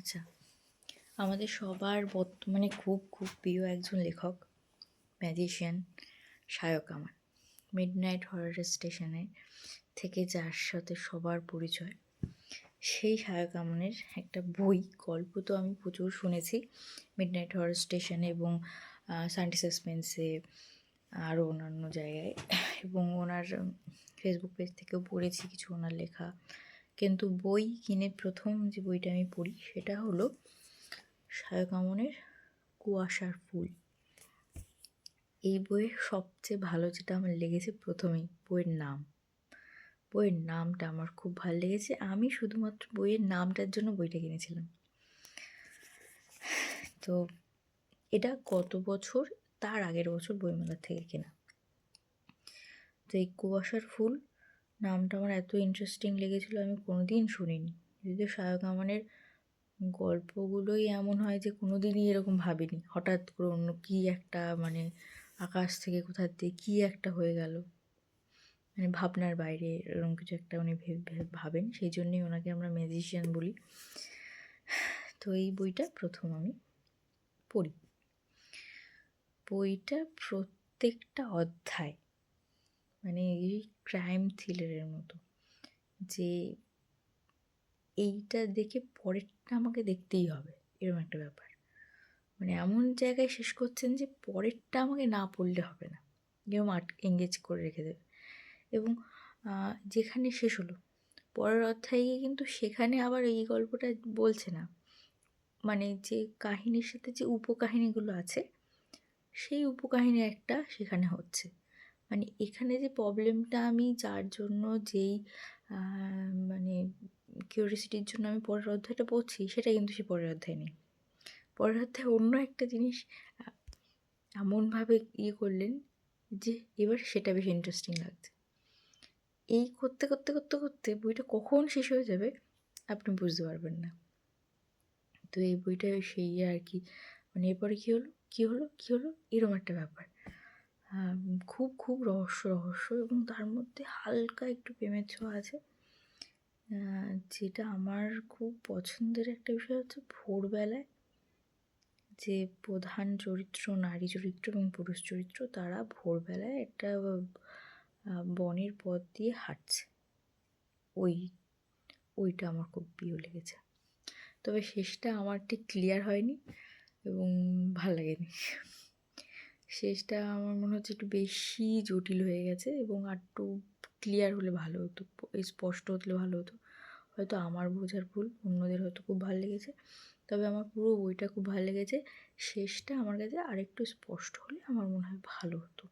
আচ্ছা আমাদের সবার বর্তমানে খুব খুব প্রিয় একজন লেখক ম্যাজিশিয়ান সায়ক আমার মিড নাইট হরার স্টেশনে থেকে যার সাথে সবার পরিচয়, সেই সায়ক আমনের একটা বই, গল্প তো আমি প্রচুর শুনেছি। মিড নাইট হরার স্টেশনে এবং সানডে সাসপেন্সে আরও অন্যান্য জায়গায়। এবং ওনার ফেসবুক পেজ থেকেও পড়েছি কিছু ওনার লেখা। কিন্তু বই কিনে প্রথম যে বইটা আমি পড়ি সেটা হলো সায়ক আমনের কুয়াশার ফুল। এই বইয়ের সবচেয়ে ভালো যেটা আমার লেগেছে প্রথমেই বইয়ের নাম। বইয়ের নামটা আমার খুব ভালো লেগেছে। আমি শুধুমাত্র বইয়ের নামটার জন্য বইটা কিনেছিলাম। তো এটা গত বছর? তার আগের বছর বইমেলা থেকে কেনা। তো এই কুয়াশার ফুল নামটা আমার এত ইন্টারেস্টিং লেগেছিলো আমি কোনো দিন শুনিনি। যদিও সায়ক আমানের গল্পগুলোই এমন হয় যে কোনো দিনই এরকম ভাবিনি। হঠাৎ করে অন্য কী একটা মানে আকাশ থেকে কোথা দিয়ে কী একটা হয়ে গেল। মানে ভাবনার বাইরে এরকম কিছু একটা উনি ভাবেন। সেই জন্যই ওনাকে আমরা ম্যাজিশিয়ান বলি। তো এই বইটা প্রথম আমি পড়ি। বইটা প্রত্যেকটা অধ্যায় মানে এই ক্রাইম থ্রিলারের মতো। যে এইটা দেখে পরেরটা আমাকে দেখতেই হবে এরকম একটা ব্যাপার। মানে এমন জায়গায় শেষ করছেন যে পরেরটা আমাকে না পড়লে হবে না। এরকম আট এঙ্গেজ করে রেখে দেবে। এবং যেখানে শেষ হলো, পরের অধ্যায়ে কিন্তু সেখানে আবার এই গল্পটা বলছে না। মানে যে কাহিনীর সাথে যে উপকাহিনীগুলো আছে, সেই উপকাহিনী একটা সেখানে হচ্ছে। মানে এখানে যে প্রবলেমটা আমি, যার জন্য যেই মানে কিউরিয়াসিটির জন্য আমি পরের অধ্যায়টা পড়ছি সেটা কিন্তু সে পরের অধ্যায় নেই। পরের অধ্যায়ে অন্য একটা জিনিস এমনভাবে ইয়ে করলেন যে, এবার সেটা বেশি ইন্টারেস্টিং লাগছে। এই করতে করতে করতে করতে বইটা কখন শেষ হয়ে যাবে, আপনি বুঝতে পারবেন না। তো এই বইটা সেই আর কি মানে এরপরে কী হলো কী হলো কী হলো এরকম একটা ব্যাপার। খুব খুব রহস্য রহস্য এবং তার মধ্যে হালকা একটু প্রেমের ছোঁয়া আছে। যেটা আমার খুব পছন্দের একটা বিষয় হচ্ছে ভোরবেলায় যে প্রধান চরিত্র নারী চরিত্র এবং পুরুষ চরিত্র, তারা ভোরবেলায় একটা বনের পথ দিয়ে হাঁটছে। ওই, ওইটা আমার খুব প্রিয় লেগেছে। তবে শেষটা আমার ঠিক ক্লিয়ার হয়নি এবং ভালো লাগেনি। শেষটা আমার মনে হচ্ছে একটু বেশি জটিল হয়ে গেছে এবং আর একটু ক্লিয়ার হলে ভালো হতো স্পষ্ট হতে ভালো হতো। হয়তো আমার বোঝার ভুল, অন্যদের হয়তো খুব ভালো লেগেছে। তবে আমার পুরো বইটা খুব ভালো লেগেছে। শেষটা আমার কাছে আরেকটু স্পষ্ট হলে আমার মনে হয় ভালো হতো।